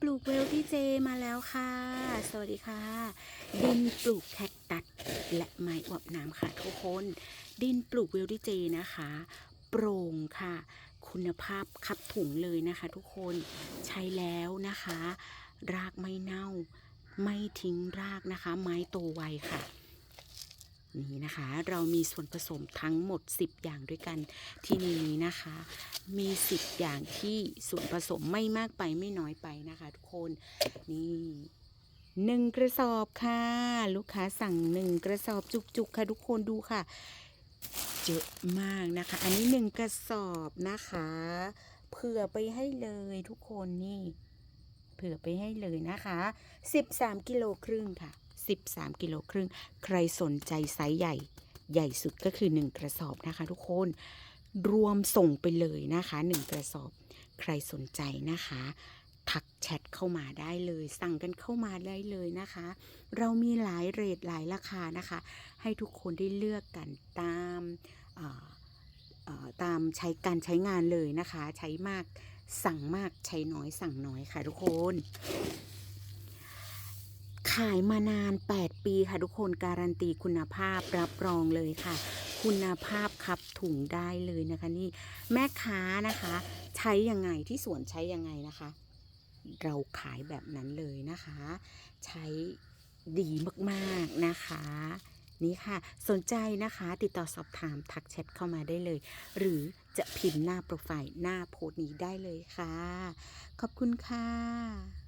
ปลูกเวลที่เจมาแล้วค่ะ สวัสดีค่ะ ดินปลูกแคคตัสและไม้อวบน้ำค่ะทุกคน ดินปลูกเวลที่เจนะคะ โปร่งค่ะ คุณภาพคับถุงเลยนะคะ ทุกคนใช้แล้วนะคะ รากไม่เน่า ไม่ทิ้งรากนะคะ ไม้โตไวค่ะ นี่นะคะ เรามีส่วนผสมทั้งหมด 10 อย่างด้วยกันที่นนี้นะคะ มี 10 อย่างที่ส่วนผสมไม่มากไปไม่น้อยไปนะคะ ทุกคนนี่หนึ่งกระสอบค่ะ ลูกค้าสั่งหนึ่งกระสอบจุกๆค่ะทุกคนดูค่ะเยอะมากนะคะ อันนี้หนึ่งกระสอบนะคะเผื่อไปให้เลยทุกคนนี่เผื่อไปให้เลยนะคะ 13กิโลครึ่งค่ะ 13 กิโลครึ่ง ใครสนใจไซส์ใหญ่ ใหญ่สุดก็คือ 1 กระสอบนะคะทุกคน รวมส่งไปเลยนะคะ 1 กระสอบ ใครสนใจนะคะทักแชทเข้ามาได้เลย สั่งกันเข้ามาได้เลยนะคะ เรามีหลายเรทหลายราคานะคะ ให้ทุกคนได้เลือกกันตามตามใช้การใช้งานเลยนะคะ ใช้มากสั่งมากใช้น้อยสั่งน้อยค่ะทุกคน ขายมานาน 8 ปีค่ะทุกคนการันตีคุณภาพรับรองเลยค่ะ คุณภาพคับถุงได้เลยนะคะ นี่แม่ค้านะคะ ใช้ยังไงที่สวนใช้ยังไงนะคะ เราขายแบบนั้นเลยนะคะ ใช้ดีมากๆนะคะนี่ค่ะ สนใจนะคะ ติดต่อสอบถามทักแชทเข้ามาได้เลย หรือจะพิมพ์หน้าโปรไฟล์หน้าโพสต์นี้ได้เลยค่ะ ขอบคุณค่ะ